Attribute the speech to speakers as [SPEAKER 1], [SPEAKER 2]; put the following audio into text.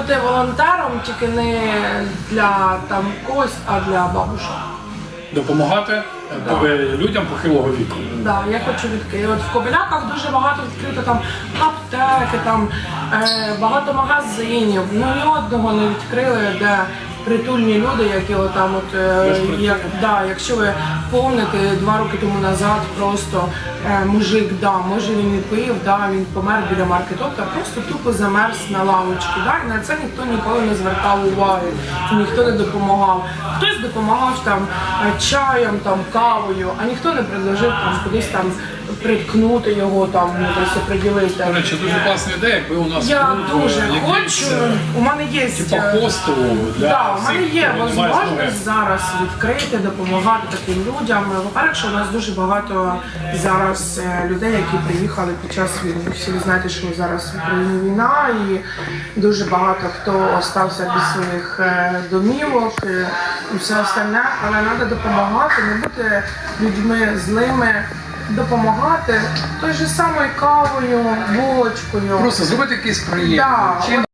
[SPEAKER 1] бути волонтером тільки не для там когось, а для бабушок.
[SPEAKER 2] Допомагати да. людям похилого віку.
[SPEAKER 1] Да, я хочу відкрити. От в Кобиляках дуже багато відкрито там аптеки, там е, багато магазинів. Ну ні одного не відкрили, де притульні люди, які отам от е, як да, якщо ви помните, два роки тому назад просто е, мужик, да, може він не пив, да, він помер біля маркетовка, просто тупо замерз на лавочці. Да, і на це ніхто ніколи не звертав уваги, ніхто не допомагав. Хтось допомагав там е, чаєм, там кавою, а ніхто не предложив там кудись там приткнути його, там ну, тобто приділити.
[SPEAKER 2] До речі, дуже класна ідея, якби у нас
[SPEAKER 1] Я
[SPEAKER 2] був,
[SPEAKER 1] дуже
[SPEAKER 2] е, якийсь,
[SPEAKER 1] хочу.
[SPEAKER 2] е,
[SPEAKER 1] У мене є
[SPEAKER 2] Типа
[SPEAKER 1] е,
[SPEAKER 2] хостелу для
[SPEAKER 1] Да, у
[SPEAKER 2] всіх,
[SPEAKER 1] мене є
[SPEAKER 2] хто
[SPEAKER 1] можливість зараз відкрити, допомагати таким людям. По-перше, що у нас дуже багато зараз е, людей, які приїхали під час війни. Всі ви знаєте, що зараз в Україні війна, і дуже багато хто остався без своїх е, домівок е, і все остальне. Але треба допомагати, не бути людьми злими. Допомагати той же самою кавою, булочкою.
[SPEAKER 3] Просто зробити якийсь приємний.
[SPEAKER 1] Да,